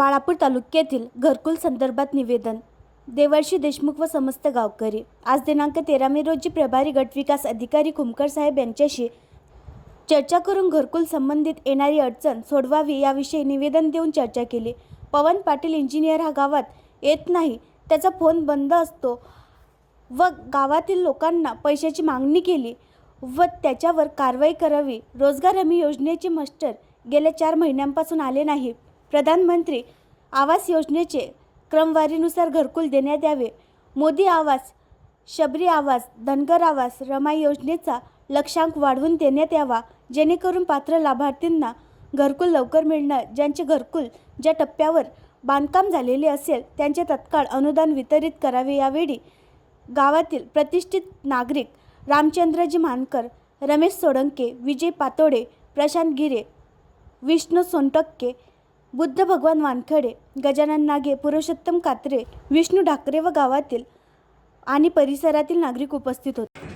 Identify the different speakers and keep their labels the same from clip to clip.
Speaker 1: बाळापूर तालुक्यातील घरकुल संदर्भात निवेदन. देवर्षी देशमुख व समस्त गावकरी. आज दिनांक तेरा मे रोजी प्रभारी गट विकास अधिकारी खुमकर साहेब यांच्याशी चर्चा करून घरकुल संबंधित येणारी अडचण सोडवावी याविषयी निवेदन देऊन चर्चा केली. पवन पाटील इंजिनियर हा गावात येत नाही त्याचा फोन बंद असतो व गावातील लोकांना पैशाची मागणी केली व त्याच्यावर कारवाई करावी. रोजगार हमी योजनेचे मस्टर गेल्या चार महिन्यांपासून आले नाही. प्रधानमंत्री आवास योजनेचे क्रमवारीनुसार घरकुल देण्यात यावे. मोदी आवास शबरी आवास धनगर आवास रमाई योजनेचा लक्षांक वाढवून देण्यात यावा जेणेकरून पात्र लाभार्थींना घरकुल लवकर मिळणार. ज्यांचे घरकुल ज्या टप्प्यावर बांधकाम झालेले असेल त्यांचे तत्काळ अनुदान वितरित करावे. यावेळी गावातील प्रतिष्ठित नागरिक रामचंद्रजी मानकर रमेश सोडंके विजय पातोडे प्रशांत गिरे विष्णू सोनटक्के बुद्ध भगवान वानखडे गजानन नागे पुरुषोत्तम कात्रे विष्णू ढाकरे व गावातील आणि परिसरातील नागरिक उपस्थित होते.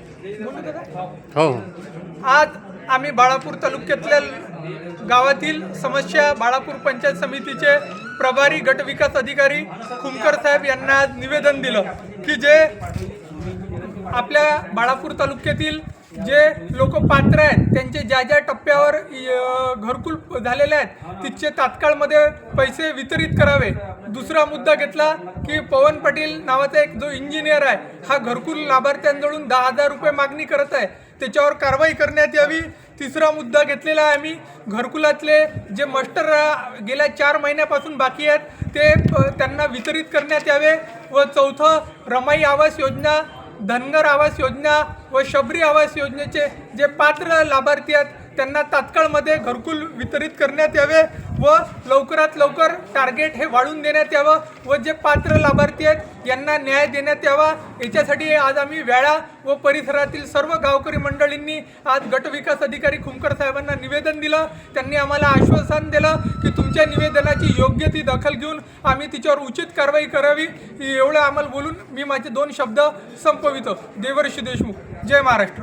Speaker 2: हो.
Speaker 3: आज आम्ही बाळापूर तालुक्यातल्या गावातील समस्या बाळापूर पंचायत समितीचे प्रभारी गट विकास अधिकारी खुमकर साहेब यांना आज निवेदन दिलं की जे आपल्या बाळापूर तालुक्यातील जे लोक पात्र आहेत त्यांचे ज्या ज्या टप्प्यावर घरकुल झालेले आहेत तिथचे तात्काळमध्ये पैसे वितरित करावे. दुसरा मुद्दा घेतला की पवन पाटील नावाचा एक जो इंजिनियर आहे हा घरकुल लाभार्थ्यांजवळून दहा हजार रुपये मागणी करत आहे. त्याच्यावर कारवाई करण्यात यावी. तिसरा मुद्दा घेतलेला आहे आम्ही. घरकुलातले जे मास्टर गेल्या चार महिन्यापासून बाकी आहेत ते त्यांना वितरित करण्यात यावे. व चौथं रमाई आवास योजना धनगर आवास योजना व शबरी आवास योजनेचे जे पात्र लाभार्थी आहेत त्यांना तात्काळमध्ये घरकुल वितरित करण्यात यावे व लवकरात लवकर टार्गेट हे वाढवून देण्यात यावं व जे पात्र लाभार्थी आहेत यांना न्याय देण्यात यावा. याच्यासाठी आज आम्ही वेळा व परिसरातील सर्व गावकरी मंडळींनी आज गटविकास अधिकारी खुमकर साहेबांना निवेदन दिलं. त्यांनी आम्हाला आश्वासन दिलं की तुमच्या निवेदनाची योग्य ती दखल घेऊन आम्ही तिच्यावर उचित कारवाई करावी. एवढं आम्हाला बोलून मी माझे दोन शब्द संपवितो. देवर्षी देशमुख. जय महाराष्ट्र.